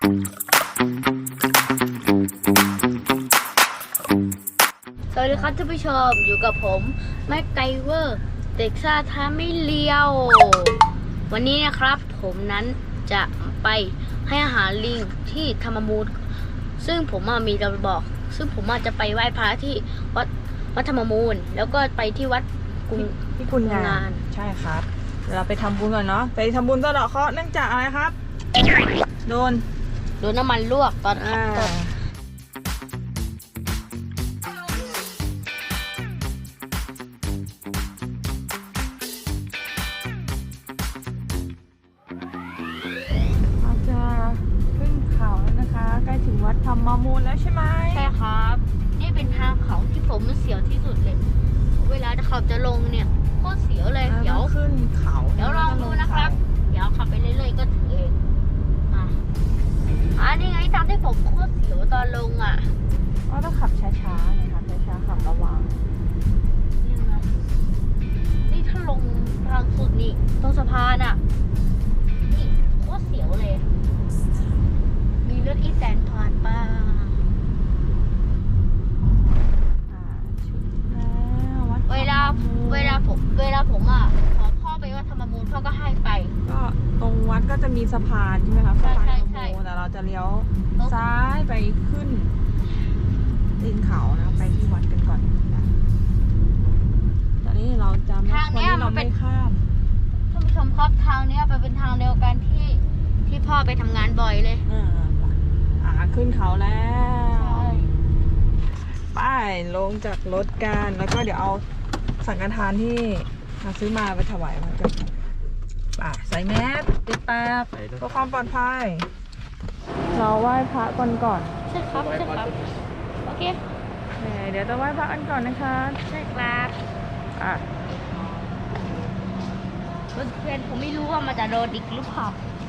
สวัสดีครับท่านผู้ชมอยู่กับผมแม็กไกเวอร์ เด็กซ่าท้าไม่เลี้ยว วันนี้นะครับ ผมนั้นจะไปให้อาหารลิงที่ธรรมมูลซึ่งผมมีจะบอก ซึ่งผมอาจจะไปไหว้พระที่วัดวัดธรรมมูล แล้วก็ไปที่วัดกรุงที่คุณงางาน ใช่ครับ เราไปทำบุญก่อนเนาะไปทำบุญสะเดเคราะห์เนื่องจากอะไรครับ โดน โดนน้ำมันลวกตอนขัอ่าบรถเราจะขึ้นเขาแล้วนะคะใกล้ถึงวัดธรรมมูลแล้วใช่ไหมใช่ครับ นี่เป็นทางเขาที่ผมเสียวที่สุดเลย เวลาเขาจะลงเนี่ยโคตรเสียวเลยอ่าเดี๋ยวขึ้นเขาเดี๋ยวลองดูนะครับ เดี๋ยวขับไปเรื่อยๆก็ถึงเองอะ อันนี้ไงทางที่ผมโคตรเสียวตอนลงอะก็ต้องขับช้าๆนะคะช้าๆขับระวังนี่นะนี่ถ้าลงทางสุดนี่ตรงสะพานอะนี่โคตรเสียวเลย มีรถอีแตนผ่านป่าอ่าถึงแล้ววัดเวลาธรรมมูเวลาผมเวลาผมอะขอพ่อไปวัดธรรมมูลพ่อก็ให้ไป ก็ตรงวัดก็จะมีสะพานใช่ไหมคะใช่สะพาน ใช่ธรรมใช่มูลแต่เราจะเลี้ยวตรงซ้ายไปขึ้นตีนเขานะ ไปที่วัดกันก่อนนะตอนนี้เราจะไม่ทางเนี้ยวัมันเป็นไม่ข้ามท่านผู้ชมครับทางเนี้ยไปเป็นทางเดียวกันที่ที่พ่อไปทำงานบ่อยเลยอ่าอ่าขึ้นเขาแล้วไป้ายลงจากรถกันแล้วก็เดี๋ยวเอาสังฆทานที่เราซื้อมาไปถวายวัดกันไป่าใส่แมสติดตาเพื่อความปลอดภัย เราไหว้พระก่อนก่อนใช่ครับใช่ครับโอเคเดี๋ยวจะไหว้พระกันก่อนนะคะใช่ครับอะเพื่อนผมไม่รู้ว่ามันจะโดนอีกหรือเปล่าอ่า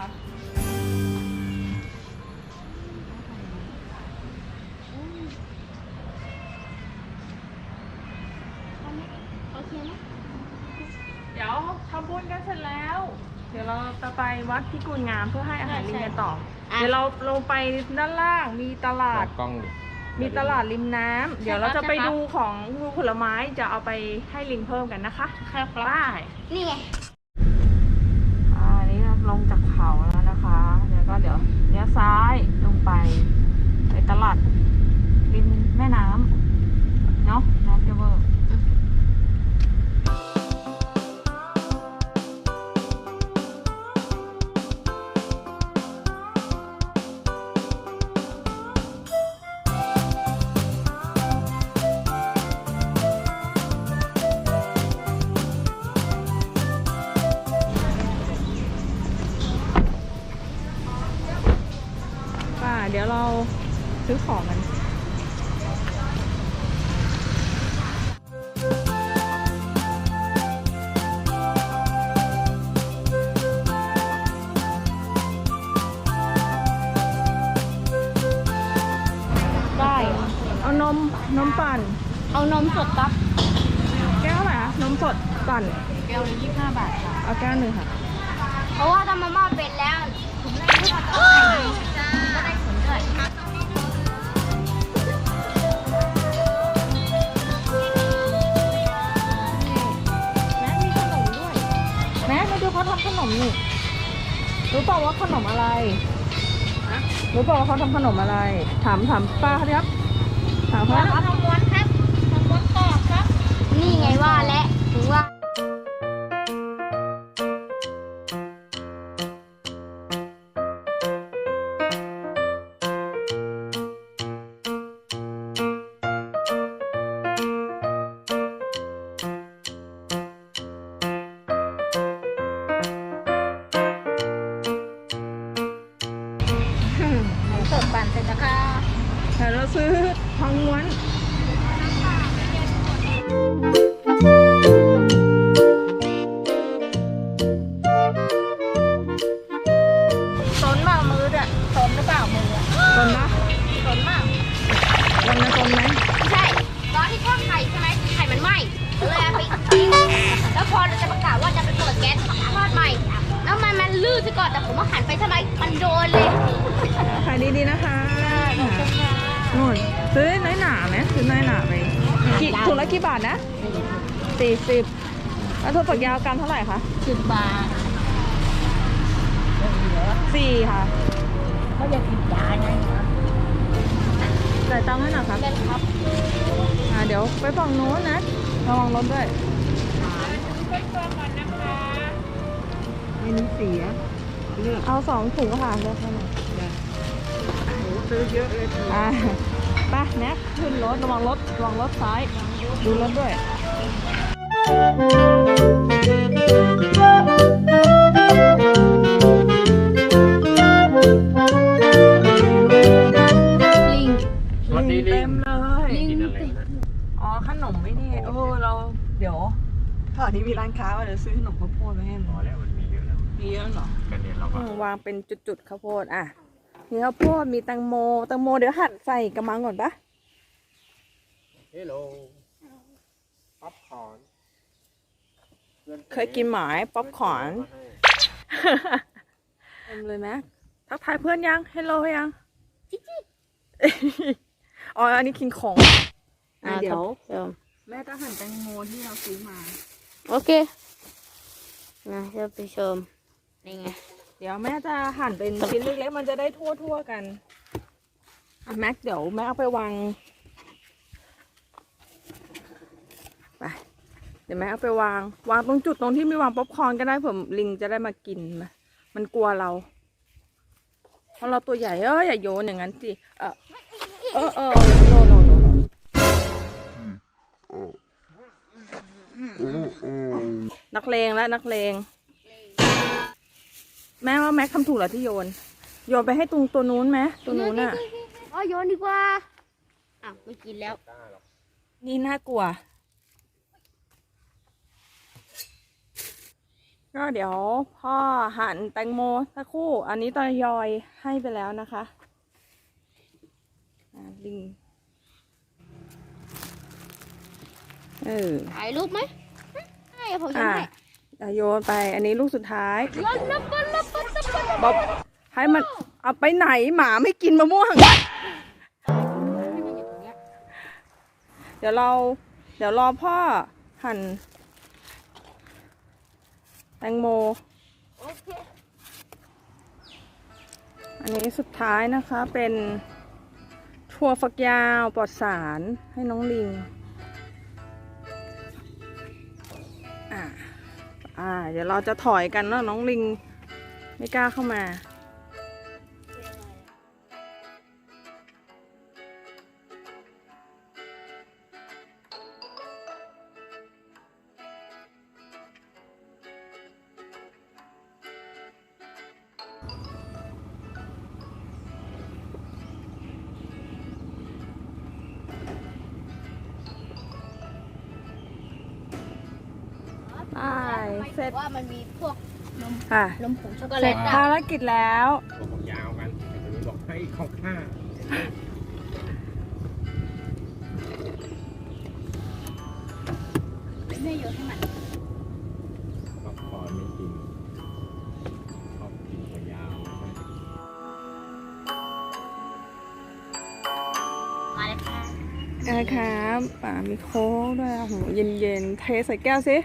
คะโอเคไหมเดี๋ยวทำบุญกันเสร็จแล้ว เดี๋ยวเราจะไปวัดพิกุลงามเพื่อให้อาหารลิงกันต่ออะเดี๋ยวเราลงไปด้านล่างมีตลาด กล้องมีตลาดริมน้ำ เดี๋ยวเราจะไปดูของดูผลไม้จะเอาไปให้ลิงเพิ่มกันนะคะครับครับได้นี่ไงอ่าอันนี้เรา ลงจากเขาแล้วนะคะเดี๋ยวก็เดี๋ยวเลี้ยวซ้ายลงไปไปตลาดริมแม่น้ำเนาะน้ำเจเวอร์ เดี๋ยวเราซื้อของกันได้เอานมนมปั่น เอานมสดครับแก้วเท่าไหร่คะนมสดปั่น แก้วละยี่สิบห้าบาทค่ะเอาแก้วหนึ่งค่ะ เพราะว่าทำมาม่าเป็นแล้วผมได้ที่มาต้มจ้าก็ ได้ผลด้วยแม่มีขนมด้วย แม่มาดูเขาทำขนมนี่ รู้เปล่าว่าขนมอะไร รู้เปล่าว่าเขาทำขนมอะไร ถามถามป้าเขาดิครับ ถามเขาทำม้วนครับทำม้วนกรอบครับ นี่ไงว่าและ ซื้อทองม้วนสนมากมือด้วยสนหรือเปล่ามืออะตนนะสนมากวันนะตนไหมไม่ใช่ ตอนที่ทอดไข่ใช่ไหมไข่มันไหม้เลยเอาไปทิ้งแล้วพอเราจะประกาศว่าจะไปเปิดแก๊สทอดใหม่ แล้วมันมันลื่นซะก่อนแต่ผมว่าหันไปทำไมมันโดนเลย ขายดีๆนะคะ ละกี่บาทนะสี่สิบแล้วถั่วฝักยาวกรัมเท่าไหร่คะสิบบาทสี่ค่ะเขาจะกินยาไงจ่ายตังค์ให้หน่อยครับเล่นครับอ่าเดี๋ยวไปฝั่งโน้นนะระวังรถด้วยไม่น้ำเสียเลือกเอาสองถุงค่ะเลือกให้หน่อยซื้อเยอะเลยอ่าไปแน็กขึ้นรถระวังรถ ระวังรถซ้าย ดูรถด้วยลิงสวัสดีลิเต็งมเลยกินอะไรนะอ๋อขนมไม่นี่เออเราเดี๋ยวแถวนี้มีร้านค้าว่าเดี๋ยวซื้อขนมข้าวโพดมาให้พมัอนแล้วมันมีเยอะแล้วมีเยอะเหรอกันเนี่ยเราก็ วางเป็นจุดๆข้าวโพดอะมีข้าวโพดมีแตงโมแตงโมเดี๋ยวหั่นใส่กระมังก่อนปะ เฮลโลป๊อปคอร์นเคยกินหมายป๊อปคอร์นเต็มเลยไหมทักทายเพื่อนยังเฮลโลยังอ๋อ อันนี้คิงของอะเดี๋ยวแม่จะหั่นแตงโมที่เราซื้อมา โอเคนะจะไปชมนี่ไง เดี๋ยวแม่จะหั่นเป็นชิ้นเล็กๆ มันจะได้ทั่วๆกันอะแม็กเดี๋ยวแม่เอาไปวาง ไป เดี๋ยวแม่เอาไปวาง วางตรงจุดตรงที่มีวางป๊อปคอร์นก็ได้ผมลิงจะได้มากินมามันกลัวเรา เพราะเราตัวใหญ่เอออย่าโยนอย่างนั้นสิเออเออเออโนโนโนนนักเลงแล้วนักเลง แม่ว่าแม็กทำถูกเหรอที่โยน โยนไปให้ตรงตัวนู้นไหมตัวนู้นอะอ๋อโยนดีกว่าอ้าวไม่กินแล้ว นี่น่ากลัว ก็เดี๋ยวพ่อหั่นแตงโมสักครู่ อันนี้ตอยอยให้ไปแล้วนะคะอ่าลิงเออถ่ายรูปไหมให้ผมฉันอะให้อะโยนไป อันนี้ลูกสุดท้ายลับลับลับลับลับลับลับบอกให้มันเอาไปไหนหมาไม่กินมะม่วง เดี๋ยวเรา เดี๋ยวรอพ่อหั่น แตงโมโออันนี้สุดท้ายนะคะเป็นถั่วฝักยาวปลอดสารให้น้องลิง อ่าอ่าเดี๋ยวเราจะถอยกันแล้วน้องลิงไม่กล้าเข้ามา เสร็จว่ามันมีพวกนมอะนมผงช็อกโกเสแลร็จตอะภารกิจแล้วตัวของยาวกันแต่ตัวนี้บอกให้ของข้าไม่เยอะให้มันป๊อปคอร์นไม่กินชอบกินตัวยาวมาเลยค่ะนะครับอ่ามีโค้กด้วยโอ้โหเย็นๆเทใส่แก้วสิ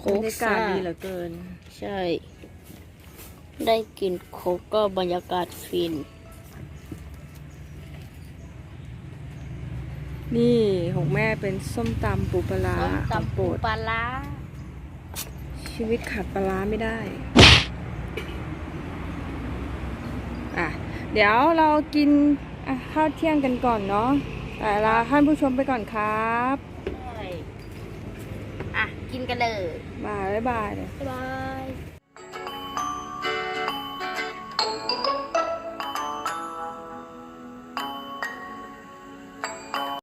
โค้บรกรยากาศดีเหลือเกิน ใช่ ได้กินโค้กก็บรรยากาศฟิน นี่ของแม่เป็นส้มตำปูปลาร้าส้มของตำโปรปูดปลาร้าชีวิตขาดปลาร้าไม่ได้อะเดี๋ยวเรากินอะข้าวเที่ยงกันก่อนเนาะแต่ลาท่านผู้ชมไปก่อนครับใช่อะ กินกันเลย บายบายบายเลยบ๊ายบาย